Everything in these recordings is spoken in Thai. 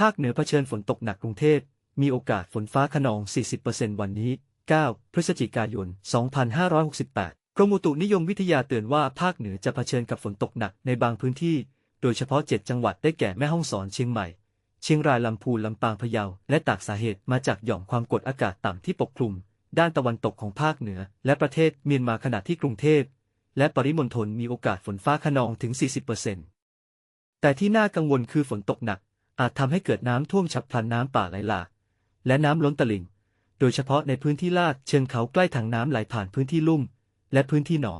ภาคเหนือเผชิญฝนตกหนักกรุงเทพ มีโอกาสฝนฟ้าขนอง 40%วันนี้ 9 พฤศจิกายน 2568 กรมอุตุนิยมวิทยาเตือนว่าภาคเหนือจะเผชิญกับฝนตกหนักในบางพื้นที่ โดยเฉพาะ 7 จังหวัดได้แก่แม่ฮ่องสอนเชียงใหม่ เชียงรายลำพูนลำปางพะเยา และตากสาเหตุมาจากหย่อมความกดอากาศต่ำที่ปกคลุม ด้านตะวันตกของภาคเหนือ และประเทศเมียนมาขณะที่กรุงเทพ และปริมณฑลมีโอกาสฝนฟ้าขนองถึง 40%แต่ที่น่ากังวลคือฝนตกหนัก อาจทำให้เกิดน้ำท่วมฉับพลันน้ำป่าไหลหลากและน้ำล้นตลิ่ง โดยเฉพาะในพื้นที่ลาดเชิงเขาใกล้ทางน้ำไหลผ่านพื้นที่ลุ่ม และพื้นที่หนอ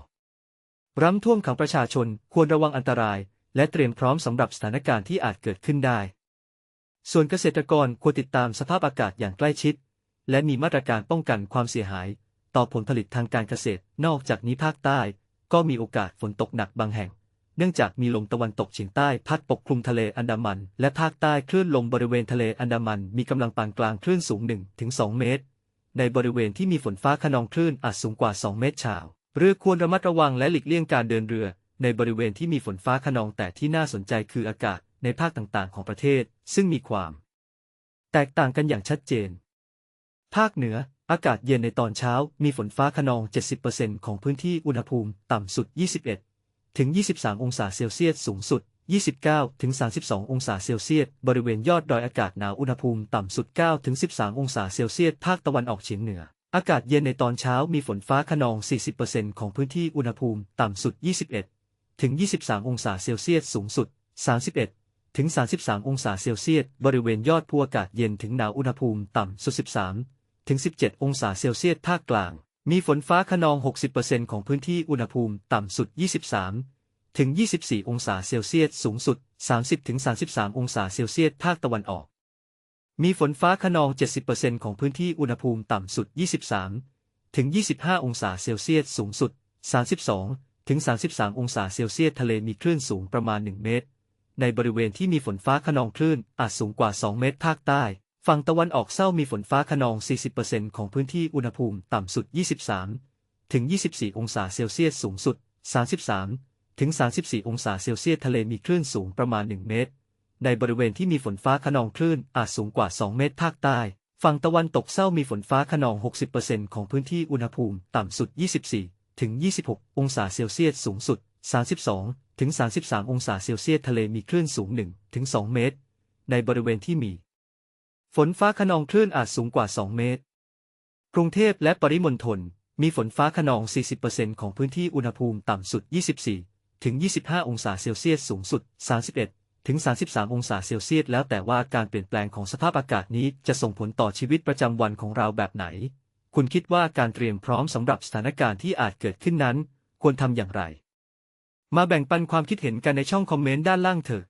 ร้ำท่วมขังประชาชนควรระวังอันตราย และเตรียมพร้อมสำหรับสถานการณ์ที่อาจเกิดขึ้นได้ ส่วนเกษตรกรควรติดตามสภาพอากาศอย่างใกล้ชิด และมีมาตรการป้องกันความเสียหาย ต่อผลผลิตทางการเกษตร นอกจากนี้ภาคใต้ ก็มีโอกาสฝนตกหนักบางแห่ง เนื่องจากมีลมตะวันตกเฉียงใต้พัดปกคลุมทะเลอันดามัน และภาคใต้คลื่นลมบริเวณทะเลอันดามันมีกำลังปานกลางคลื่นสูง 1-2 เมตร ในบริเวณที่มีฝนฟ้าขนองคลื่นอาจสูงกว่า 2 เมตรชาว เรือควรระมัดระวังและหลีกเลี่ยงการเดินเรือ ในบริเวณที่มีฝนฟ้าขนองแต่ที่น่าสนใจคืออากาศในภาคต่างๆ ของประเทศ ซึ่งมีความ แตกต่างกันอย่างชัดเจน ภาคเหนืออากาศเย็นในตอนเช้า มีฝนฟ้าขนอง 70%ของพื้นที่อุณหภูมิ ต่ำสุด 21 ถึง 23 องศาเซลเซียสสูงสุด 29 ถึง 32 องศาเซลเซียส บริเวณยอดดอยอากาศหนาวอุณหภูมิต่ำสุด 9 ถึง 13 องศาเซลเซียส ภาคตะวันออกเฉียงเหนือ อากาศเย็นในตอนเช้ามีฝนฟ้าขนอง 40%ของพื้นที่อุณหภูมิต่ำสุด 21 ถึง 23 องศาเซลเซียส สูงสุด 31 ถึง 33 องศาเซลเซียส บริเวณยอดภูอากาศเย็นถึงหนาวอุณหภูมิต่ำสุด 13 ถึง 17 องศาเซลเซียส ภาคกลาง มีฝนฟ้าขนอง 60%ของพื้นที่อุณหภูมิต่ำสุด 23 ถึง 24 องศาเซลเซียส สูงสุด 30 ถึง 33 องศาเซลเซียส ภาคตะวันออก มีฝนฟ้าขนอง 70%ของพื้นที่อุณหภูมิต่ำสุด 23 ถึง 25 องศาเซลเซียส สูงสุด 32 ถึง 33 องศาเซลเซียส ทะเลมีคลื่นสูงประมาณ 1 เมตร ในบริเวณที่มีฝนฟ้าขนองคลื่นอาจสูงกว่า 2 เมตร ภาคใต้ ฝั่งตะวันออกเศร้ามีฝนฟ้าขนอง 40%ของพื้นที่อุณหภูมิต่ำสุด 23 ถึง 24 องศาเซลเซียสสูงสุด 33 ถึง 34 องศาเซลเซียสทะเลมีคลื่นสูงประมาณ 1 เมตร ในบริเวณที่มีฝนฟ้าขนองคลื่นอาจสูงกว่า 2 เมตรภาคใต้ ฝั่งตะวันตกเศร้ามีฝนฟ้าขนอง 60%ของพื้นที่อุณหภูมิต่ำสุด 24 ถึง 26 องศาเซลเซียสสูงสุด 32 ถึง 33 องศาเซลเซียสทะเลมีคลื่นสูง 1 ถึง 2 เมตร ในบริเวณที่มี ฝนฟ้าขนองคลื่นอาจสูงกว่า 2 เมตร กรุงเทพและปริมณฑลมีฝนฟ้าขนอง 40%ของพื้นที่อุณหภูมิต่ำสุด 24 ถึง 25 องศาเซลเซียส สูงสุด 31 ถึง 33 องศาเซลเซียส แล้วแต่ว่าการเปลี่ยนแปลงของสภาพอากาศนี้จะส่งผลต่อชีวิตประจำวันของเราแบบไหน คุณคิดว่าการเตรียมพร้อมสำหรับสถานการณ์ที่อาจเกิดขึ้นนั้น ควรทำอย่างไร มาแบ่งปันความคิดเห็นกันในช่องคอมเมนต์ด้านล่างเถอะ